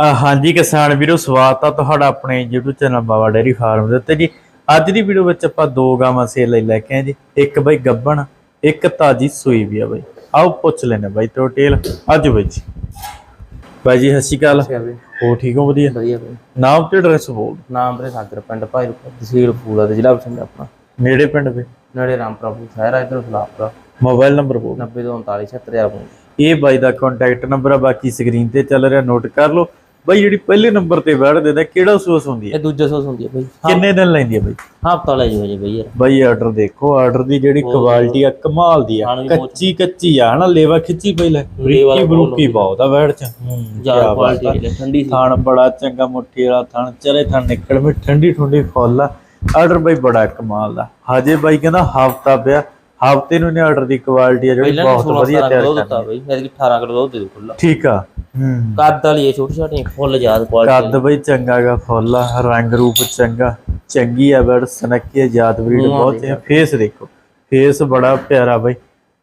ਹਾਂਜੀ ਕਿਸਾਨ ਵੀਰੋ ਸਵਾਗਤ ਆ ਤੁਹਾਡਾ ਆਪਣੇ YouTube channel Baba dairy farm ਦੇ ਉੱਤੇ ਜੀ। ਅੱਜ ਦੀ ਵੀਡੀਓ ਵਿੱਚ ਆਪਾਂ ਦੋ ਗਾਵਾਂ ਸੇਲ ਲਈ ਲੈ ਕੇ ਆਏ ਜੀ। ਇੱਕ ਬਈ ਗੱਬਣ ਇੱਕ ਤਾਜੀ ਸੂਈ ਵੀ ਆ ਬਈ। ਆਓ ਪੁੱਛ ਲੈਨੇ ਬਾਈ ਟੋਟੇਲ ਅੱਜ ਬਈ ਜੀ। ਬਾਈ ਜੀ ਸਤਿ ਸ਼੍ਰੀ ਅਕਾਲ। ਵੀ ਹੋ ਠੀਕ ਹੋ ਵਧੀਆ? ਵਧੀਆ ਬਈ। ਨਾਮ ਤੇ ਐਡਰੈਸ ਬੋਲ। ਨਾਮ ਵੀਰੇ ਸਾਗਰ ਪਿੰਡ ਭਾਈ ਤਹਿਸੀਲ ਫੂਲਾ ਦੇ ਜ਼ਿਲ੍ਹਾ ਬਠਿੰਡਾ ਆਪਣਾ। ਨੇੜੇ ਪਿੰਡ ਦੇ ਨੇੜੇ ਰਾਮਪੁਰਾ ਸ਼ਹਿਰ ਆ ਇਧਰ ਸਲਾਪੁਰਾ ਮੋਬਾਈਲ ਨੰਬਰ ਬੋਲ। 90 ਤੋਂ 39 76000 ਇਹ ਬਾਈ ਦਾ ਕੰਟੈਕਟ ਨੰਬਰ ਆ ਬਾਕੀ ਸਕਰੀਨ ਤੇ ਚੱਲ ਰਿਹਾ ਨੋਟ ਕਰ ਲਓ। ਬਾਈ ਜਿਹੜੀ ਪਹਿਲੇ ਨੰਬਰ ਤੇ ਬੈਠ ਦਿੰਦਾ ਕਿਹੜਾ ਸੂਸ ਹੁੰਦੀ ਹੈ? ਇਹ ਦੂਜਾ ਸੋਸ ਹੁੰਦੀ ਹੈ ਬਈ। ਕਿੰਨੇ ਦਿਨ ਲੈਂਦੀ ਹੈ ਬਾਈ? ਹਫਤਾ ਲੈ ਜੀ ਬਈ ਯਾਰ। ਬਾਈ ਆਰਡਰ ਦੇਖੋ ਆਰਡਰ ਦੀ ਜਿਹੜੀ ਕੁਆਲਿਟੀ ਆ ਕਮਾਲ ਦੀ ਆ। ਕੱਚੀ ਕੱਚੀ ਆ ਹਨਾ? ਲੇਵਾ ਖਿੱਚੀ ਪਹਿਲੇ ਲੇਵਾ ਬਰੀਕੀ ਬਰੂਕੀ ਬਹੁਤ ਆ ਵੈੜ ਚ। ਜ਼ਿਆਦਾ। ਕੁਆਲਿਟੀ ਠੰਡੀ ਥਣ ਬੜਾ ਚੰਗਾ ਮੁੱਠੀ ਵਾਲਾ ਥਣ ਚਰੇ ਥਣ ਨਿਕਲ ਮੇ ਠੰਡੀ ਠੰਡੀ ਫੁੱਲ ਆ। ਆਰਡਰ ਬਾਈ ਬੜਾ ਕਮਾਲ ਦਾ ਹਜੇ ਬਾਈ ਕਹਿੰਦਾ ਹਫਤਾ ਪਿਆ ਹਫ਼ਤੇ ਨੂੰ ਨੇ ਆਰਡਰ ਦੀ ਕੁਆਲਿਟੀ ਆ ਜਿਹੜੀ ਬਹੁਤ 16 ਵਧੀਆ 17 ਤਿਆਰ ਦਿੱਤਾ ਬਈ ਇਹਦੀ 18 ਕਿਲੋ ਦੁੱਧ ਦੇ ਖੁੱਲਾ ਠੀਕ ਆ। ਕੱਦ ਵਾਲੀ ਇਹ ਛੋਟੀ ਛੋਟੀ ਫੁੱਲ ਜ਼ਿਆਦਾ ਕੁਆਲਿਟੀ ਕੱਦ ਬਈ ਚੰਗਾ ਗਾ ਫੁੱਲ ਆ ਰੰਗ ਰੂਪ ਚੰਗਾ। ਚੰਗੀ ਆ ਬੜ ਸਨੱਕੀ ਆ ਜਾਤ ਬਰੀਡ ਬਹੁਤ ਹੈ ਫੇਸ ਦੇਖੋ ਫੇਸ ਬੜਾ ਪਿਆਰਾ ਬਈ।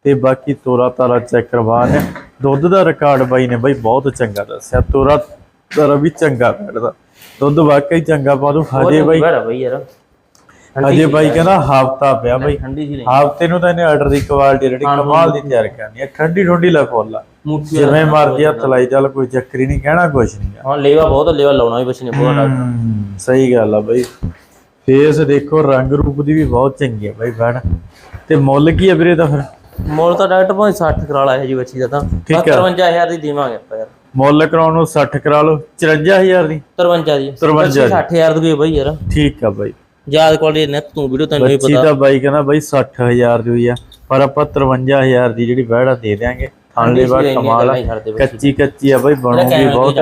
ਤੇ ਬਾਕੀ ਤੋਰਾ ਤਾਰਾ ਚੈੱਕ ਕਰਵਾ ਨੇ ਦੁੱਧ ਦਾ ਰਿਕਾਰਡ ਬਾਈ ਨੇ ਬਈ ਬਹੁਤ ਚੰਗਾ ਦੱਸਿਆ। ਤੋਰਾ ਤਾਰਾ ਵੀ ਚੰਗਾ ਬੈਠਦਾ। ਦੁੱਧ ਵਾਕਈ ਚੰਗਾ ਪਾ ਦੂ। ਹਜੇ ਬਾਈ ਹਜੇ ਬਾਈ ਕਹਿੰਦਾ ਹਫਤਾ ਪਿਆ ਬਈ। ਹਫ਼ਤੇ ਨੂੰ ਤਾਂ ਇਹਨੇ ਆਰਡਰ ਦੀ ਕੁਆਲਿਟੀ ਜਿਹੜੀ ਕਮਾਲ ਦੀ ਤਿਆਰ ਕਰਨੀ ਹੈ ਠੰਡੀ ਠੰਡੀ ਲੈ ਫੁੱਲ ਆ। ਮੁੱਠੀ ਜਿਵੇਂ ਮਰਜ਼ੀ ਹੱਥ ਲਾਈ ਚੱਲ ਕੋਈ ਚੱਕਰ ਨਹੀਂ ਕਹਿਣਾ ਕੁਛ ਨਹੀਂ। ਗਾ। ਹਾਂ ਲੇਵਾ ਬਹੁਤ ਲੇਵਾ ਲਾਉਣਾ ਵੀ ਬੱਚੇ ਨੇ ਬਹੁਤ ਡਾਕਟਰ ਹਮ, ਸਹੀ ਗੱਲ ਆ ਬਈ। ਫੇਸ ਦੇਖੋ ਰੰਗ ਰੂਪ ਦੀ ਵੀ ਬਹੁਤ ਚੰਗੀ ਆ ਬਈ ਬੈਣ ਤੇ ਮੁੱਲ ਕੀ ਆ ਵੀਰੇ ਦਾ ਫਿਰ? ਮੋਲ ਤਾਂ ਡਾਕਟਰ ਭਾਵੇਂ 60 ਕਰਾ ਲਾਇਆ ਜੀ ਬੱਚੀ ਦਾ ਤਾਂ। ਠੀਕ ਆ। 53000 ਦੀ ਦੇਵਾਂਗੇ ਆਪਾਂ ਯਾਰ। ਮੁੱਲ ਕਰਾਉਣ ਨੂੰ 60 ਕਰਾ ਲਓ 54000 ਦੀ। 53 ਦੀ। 53 ਦੀ। 60000 ਦੀ ਬਈ ਯਾਰ। ਠੀਕ ਆ ਬਈ। ਯਾਦ ਕੁਆਲਿਟੀ ਨੇ ਤੂੰ ਵੀਡੀਓ ਤੈਨੂੰ ਹੀ ਬੱਚੀ ਪਤਾ। ਦਾ ਬਾਈ ਕਹਿੰਦਾ ਬਾਈ 60000 ਦੀ ਹੋਈ ਆ ਪਰ ਆਪਾਂ 53000 ਦੀ ਜਿਹੜੀ ਬੈੜਾ ਦੇ ਦਿਆਂਗੇ। ਥਾਂਲੇ ਬਾਅਦ ਕਮਾਲ ਆ। ਬਈ ਕੱਚੀ ਕੱਚੀ ਆ ਬਾਈ ਬਣੂਗੀ ਬਹੁਤ।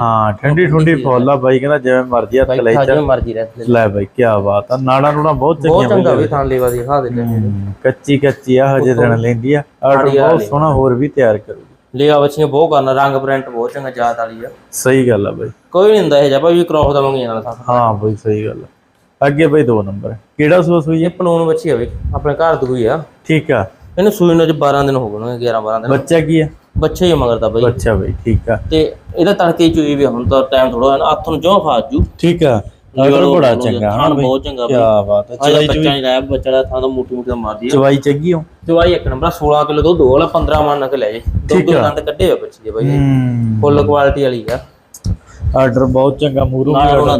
ਹਾਂ ਠੰਡੀ ਠੰਡੀ ਫੁੱਲ ਆ ਬਾਈ ਕਹਿੰਦਾ ਜਿਵੇਂ ਮਰਜ਼ੀ ਹੱਥ ਲਾਈ ਮਰਜ਼ੀ ਰਹਿ ਲੈ ਲੈ ਬਾਈ ਕੀ ਬਾਤ ਆ। ਨਾੜਾ ਨੂੜਾ ਬਹੁਤ ਬਹੁਤ ਚੰਗੀਆਂ ਚੰਗਾ ਵੀ ਥਾਂ ਲੇਵਾ ਦੀ ਖਾ ਦਿੰਦੇ ਕੱਚੀ ਕੱਚੀ ਆ ਹਜੇ ਦਿਨ ਲੈਂਦੀ ਆ। ਆਰਡਰ ਬਹੁਤ ਸੋਹਣਾ ਹੋਰ ਵੀ ਤਿਆਰ ਕਰੂਗੀ। ਲੇਵਾ ਬੱਚੀਆਂ ਬਹੁਤ ਕਰਨਾ ਰੰਗ ਪ੍ਰਿੰਟ ਬਹੁਤ ਚੰਗਾ ਜਾਤ ਵਾਲੀ ਆ। ਸਹੀ ਗੱਲ ਆ ਬਾਈ। ਕੋਈ ਨਹੀਂ ਹੁੰਦਾ ਇਹ ਜਿਹਾ ਭਾਈ ਕ੍ਰੋਸ ਦਾ ਮੰਗੀ ਨਾਲ ਸਾਥ ਹਾਂ ਬਾਈ ਸਹੀ ਗੱਲ ਆ। ਅੱਗੇ ਬਾਈ ਦੋ ਨੰਬਰ ਕਿਹੜਾ ਸੂਸ ਹੋਈ ਇਹ ਹੈ ਪਲੂਨ ਬੱਚੀ ਹੋਵੇ ਆਪਣੇ ਘਰ ਦੀ ਹੋਈ ਆ। ਠੀਕ ਆ। ਇਹਨੂੰ ਸੂਈ ਨੂੰ ਅੱਜ 12 ਦਿਨ ਹੋ ਗਏ ਨੇ 11 12 ਦਿਨ ਬੱਚਾ ਕੀ ਆ? ਬੱਚੇ ਹੀ ਮਗਰ ਦਾ ਬਈ। ਬੱਚਾ ਬਾਈ ਠੀਕ ਆ। ਤੇ ਇਹਦਾ ਤੜਕੇ ਚੋਈ ਵੀ ਹੁਣ ਤਾਂ ਟਾਈਮ ਥੋੜਾ ਹੈ ਨਾ ਹੱਥ ਨੂੰ ਜਿਉਂ ਫਾਜ ਜੂ। ਠੀਕ ਆ। ਆਰਡਰ ਬੜਾ ਚੰਗਾ ਹਾਂ ਹਾਂ ਬਹੁਤ ਚੰਗਾ ਕੀ ਬਾਤ ਹੈ ਅਜੇ ਬੱਚਾ ਨਹੀਂ ਲਾਇਆ ਬੱਚਾ ਦਾ ਥਾਂ ਤਾਂ ਮੋਟੀ ਮੋਟੀ ਦਾ ਮਾਰਦੀ ਚਵਾਈ ਚੰਗੀ ਹੋ ਦਵਾਈ ਇੱਕ ਨੰਬਰ 16 ਕਿਲੋ ਦੁੱਧ ਵਾਲਾ 15 ਮਣ ਕੇ ਲੈ ਜੇ। ਦੋ ਦੋ ਦੰਦ ਕੱਢੇ ਹੋਏ ਬੱਚੇ ਦੇ ਬਾਈ। ਫੁੱਲ ਕੁਆਲਿਟੀ ਵਾਲੀ ਆ। ਆਰਡਰ ਬਹੁਤ ਚੰਗਾ ਮੂਰੂ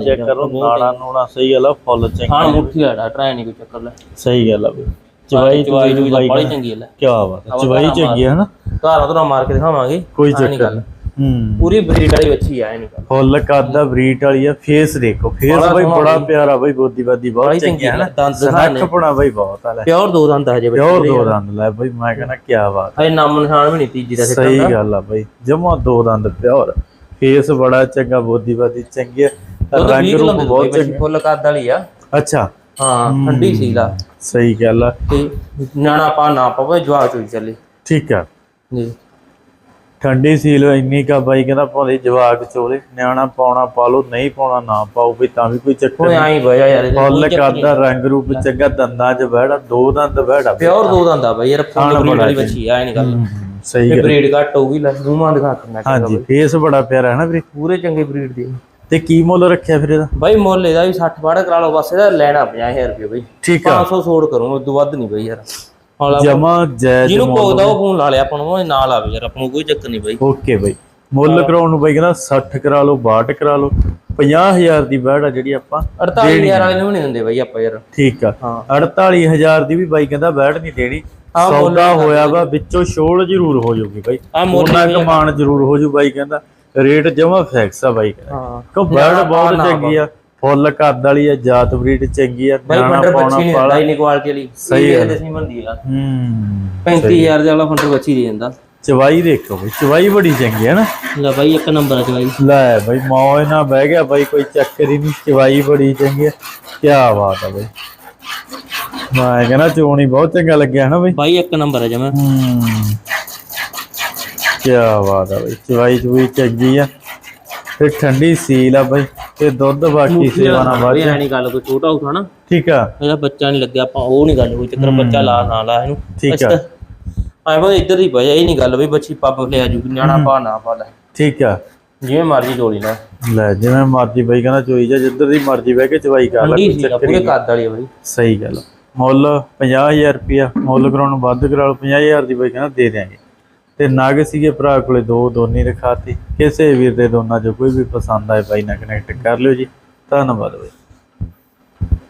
ਚੈੱਕ ਕਰੋ ਨਾੜਾ ਨੂੜਾ ਸਹੀ ਗੱਲ ਆ ਫੁੱਲ ਚੰਗਾ ਹਾਂ ਮੁੱਠੀ ਆੜਾ ਟਰਾਈ ਨਹੀਂ ਕੋਈ ਚੱਕਰ ਲੈ। ਸਹੀ ਗੱਲ ਆ ਬਾਈ। ਚਵਾਈ ਚਵਾਈ ਦੀ ਬਾਈ ਬੜੀ ਚੰਗੀ ਹੈ ਲੈ। ਕੀ ਬਾਤ ਹੈ ਚਵਾਈ ਚੰਗੀ ਹੈ ਨਾ? ਘਰ ਉਧਰੋਂ ਮਾਰ ਕੇ ਦਿਖਾਵਾਂਗੇ ਕੋਈ ਹਾਂ ਨੀ ਚੱਕਰ ਹੂੰ। ਪੂਰੀ ਬਰੀਡ ਵਾਲੀ ਬੱਚੀ ਆ ਨਹੀਂ ਫੁੱਲ ਕੱਦ ਬਰੀਟ ਵਾਲੀ ਆ ਫੇਸ ਦੇਖੋ ਫੇਸ ਬਈ ਬੜਾ ਪਿਆਰਾ ਬਈ ਗੋਦੀ ਬਾਦੀ ਬਹੁਤ ਚੰਗੀ ਹੈ ਨਾ। ਦੰਦ ਦਿਖਾਣੇ। ਸਨੱਖਪਣਾ ਬਈ ਬਹੁਤ ਆ ਲੈ। ਪਿਓਰ ਦੋ ਦੰਦ ਹਜੇ ਬੱਚੇ ਪਿਓਰ ਦੋ ਦੰਦ ਲੈ ਬਈ ਮੈਂ ਕਹਿੰਦਾ ਕੀ ਬਾਤ ਹਜੇ ਨਾਮ ਨਿਸ਼ਾਨ ਵੀ ਨਹੀਂ ਤੀਜੀ ਦਾ ਸਹੀ ਗੱਲ ਆ ਬਈ ਜਮਾ ਦੋ ਦੰਦ ਪਿਓਰ। ਫੇਸ ਬੜਾ ਚੰਗਾ ਗੋਦੀ ਬਾਦੀ ਚੰਗੀ ਦੁੱਧ ਰੰਗ 20 ਰੂਪ ਬਹੁਤ ਚੰਗਾ। ਫੁੱਲ ਕੱਦ ਵਾਲੀ ਆ। ਅੱਛਾ। ਹਾਂ ਠੰਡੀ ਸੀ ਲਾ ਸਹੀ ਗੱਲ ਆ। ਤੇ ਨਾਣਾ ਪਾ ਨਾ ਪਵੇ ਜਵਾਬ ਚੋਈ ਚੱਲੇ। ਠੀਕ ਆ। ਜੀ। ਠੰਡੀ ਸੀਲ ਇੰਨੀ ਕਾ ਬਾਈ ਕਹਿੰਦਾ ਭਾਵੇਂ ਜਵਾਕ ਚੋਲੇ ਨਿਆਣਾ ਪਾਉਣਾ ਪਾ ਲਓ ਨਹੀਂ ਪਾਉਣਾ ਨਾ ਪਾਓ ਵੀ ਤਾਂ ਵੀ ਕੋਈ ਚੱਕਰ ਕੋਈ ਆਈ ਬਇਆ ਯਾਰ ਫੁੱਲ ਕਰਦਾ ਰੰਗ ਰੂਪ ਚੰਗਾ ਦੰਦਾਂ 'ਚ ਬਹਿੜਾ ਦੋ ਦੰਦ ਬਹਿੜਾ ਪਿਓਰ ਦੋ ਦੰਦ ਬਈ ਯਾਰ ਫੁੱਲ ਬਰੀਡ ਵਾਲੀ ਬੱਚੀ ਆ ਇਹ ਨਹੀਂ ਗੱਲ। ਸਹੀ ਗੱਲ। ਬਰੀਡ ਘੱਟ ਹੋਊਗੀ ਲੈ ਮੂੰਹਾਂ ਦਿਖਾ ਕੇ ਮੈਂ ਹਾਂਜੀ ਫੇਸ ਬੜਾ ਪਿਆਰਾ ਹੈ ਨਾ ਵੀਰੇ। ਪੂਰੇ ਚੰਗੇ ਬਰੀਡ ਦੀ। ਤੇ ਕੀ ਮੁੱਲ ਰੱਖਿਆ ਫਿਰ ਇਹਦਾ? ਬਾਈ ਮੁੱਲ ਇਹਦਾ ਵੀ 60 ਬਾੜਾ ਕਰਾ ਲਓ ਬਸ ਇਹਦਾ ਲੈਣਾ 50000 ਰੁਪਏ ਬਾਈ। ਠੀਕ ਆ। 500 ਛੋੜ ਕਰੂੰ ਉਦੋਂ ਵੱਧ ਨਹੀਂ ਬਾਈ ਯਾਰ। ਜਮਾ ਜਾਇਜ਼ ਜਿਹਨੂੰ ਭੋਗਦਾ ਉਹ ਫੋਨ ਲਾ ਲਿਆ ਆਪਾਂ ਨੂੰ ਨਾਲ ਆਵੇ ਯਾਰ ਆਪਾਂ ਨੂੰ ਕੋਈ ਚੱਕਰ ਨਹੀਂ ਬਾਈ। ਓਕੇ ਬਾਈ। ਮੁੱਲ ਕਰਾਉਣ ਨੂੰ ਬਾਈ ਕਹਿੰਦਾ 60 ਕਰਾ ਲਓ 62 ਕਰਾ ਲਓ। 50000 ਦੀ ਬਹਿੜਾ ਜਿਹੜੀ ਆਪਾਂ 48000 ਵਾਲੇ ਨੂੰ ਨਹੀਂ ਦਿੰਦੇ ਬਾਈ ਆਪਾਂ ਯਾਰ। ਠੀਕ ਆ। ਹਾਂ। 48000 ਦੀ ਵੀ ਬਾਈ ਕਹਿੰਦਾ ਬਹਿੜ ਨਹੀਂ ਦੇਣੀ। ਸੌਦਾ ਹੋਇਆ ਵਾ ਵਿੱਚੋਂ ਛੋੜ ਜ਼ਰੂਰ ਹੋ ਜਾਊਗੀ ਬਾਈ। ਆ ਮੁੱਲ ਉਹਨਾਂ ਕਮਾਨ ਜ਼ਰੂਰ ਹੋ ਜੂ ਬਾਈ ਕਹਿੰਦਾ। ਰੇਟ ਜਮਾ ਫਿਕਸ ਆ ਬਾਈ। ਹਾਂ। ਕੋ ਬਰਡ ਬਹੁਤ ਚੰਗੀ ਆ। ਫੁੱਲ ਕੱਦ ਵਾਲੀ ਆ ਜਾਤ ਬਰੀਡ ਚੰਗੀ ਆ ਬਾਈ ਪਾਉਣਾ ਬੱਚੀ ਨਹੀਂ ਦਿੰਦਾ ਇਨੀ ਕੁਆਲਿਟੀ ਵਾਲੀ। ਸਹੀ ਇਹ ਦਸਵੀਂ ਬੰਦੀ ਆ। ਹੂੰ। 35000 ਦੇ ਵਾਲਾ ਫੰਡਰ ਬੱਚੀ ਦੇ ਦਿੰਦਾ। ਚਵਾਈ ਦੇਖੋ ਬਈ ਚਵਾਈ ਬੜੀ ਚੰਗੀ ਹੈ ਨਾ। ਲੈ ਬਾਈ ਇੱਕ ਨੰਬਰ ਆ ਚ ਬਾਈ ਲੈ ਬਈ ਮੌਜ ਨਾਲ ਬਹਿ ਗਿਆ ਬਾਈ ਕੋਈ ਚੱਕਰ ਹੀ ਨਹੀਂ ਚਵਾਈ ਬੜੀ ਚੰਗੀ ਆ। ਕੀ ਬਾਤ ਆ ਬਈ। ਮੈਂ ਕਹਿੰਦਾ ਚੋਣੀ ਬਹੁਤ ਚੰਗਾ ਲੱਗਿਆ ਨਾ ਬਈ। ਬਾਈ ਇੱਕ ਨੰਬਰ ਆ ਜਮਾ। ਹੂੰ। ਕੀ ਬਾਤ ਆ ਬਈ ਚਵਾਈ ਚੁਈ ਚੰਗੀ ਆ। ਤੇ ਠੰਡੀ ਸੀਲ ਆ ਬਈ ਤੇ ਦੁੱਧ ਬਾਕੀ ਸੇਵਾ ਨਾਲ ਵੱਧ ਇਹ ਨਹੀਂ ਗੱਲ ਕੋਈ ਛੋਟਾ ਹੋਊ ਨਾ। ਠੀਕ ਆ। ਇਹਦਾ ਬੱਚਾ ਨਹੀਂ ਲੱਗਿਆ ਆਪਾਂ ਉਹ ਨਹੀਂ ਗੱਲ ਕੋਈ ਚੱਕਰ ਬੱਚਾ ਲਾ ਨਾ ਲਾ ਇਹਨੂੰ। ਠੀਕ ਆ। ਆਏ ਬਈ ਇੱਧਰ ਹੀ ਪਿਆ ਇਹ ਨਹੀਂ ਗੱਲ ਵੀ ਬੱਚੀ ਪੱਪ ਲਿਆ ਜੂ ਨਿਆਣਾ ਪਾ ਨਾ ਪਾ ਲੈ। ਠੀਕ ਆ। ਜਿਵੇਂ ਮਰਜ਼ੀ ਚੋਲੀ ਨਾ ਲੈ ਜਿਵੇਂ ਮਰਜ਼ੀ ਬਾਈ ਕਹਿੰਦਾ ਚੋਈ ਜਾ ਜਿੱਧਰ ਦੀ ਮਰਜ਼ੀ ਬਹਿ ਕੇ ਚਵਾਈ ਕਰ ਲੈ ਪੂਰੇ ਕੱਦ ਵਾਲੀ ਬਈ। ਸਹੀ ਗੱਲ ਮੁੱਲ 50000 ਰੁਪਿਆ ਮੁੱਲ ਕਰਾਉਣ ਨੂੰ ਵੱਧ ਕਰਾ ਲਓ 50000 ਦੀ ਬਾਈ ਕਹਿੰਦਾ ਦੇ ਦਿਆਂਗੇ। ਤੇ ਨਗ ਸੀਗੇ ਭਰਾ ਕੋਲੇ ਦੋ, ਦੋਨੀ ਦਿਖਾਤੀ ਕਿਸੇ ਵੀਰ ਦੇ ਦੋਨਾਂ ਚੋਂ ਕੋਈ ਵੀ ਪਸੰਦ ਆਏ ਬਾਈ ਨਾਲ ਕਨੈਕਟ ਕਰ ਲਿਓ ਜੀ। ਧੰਨਵਾਦ ਬਾਈ।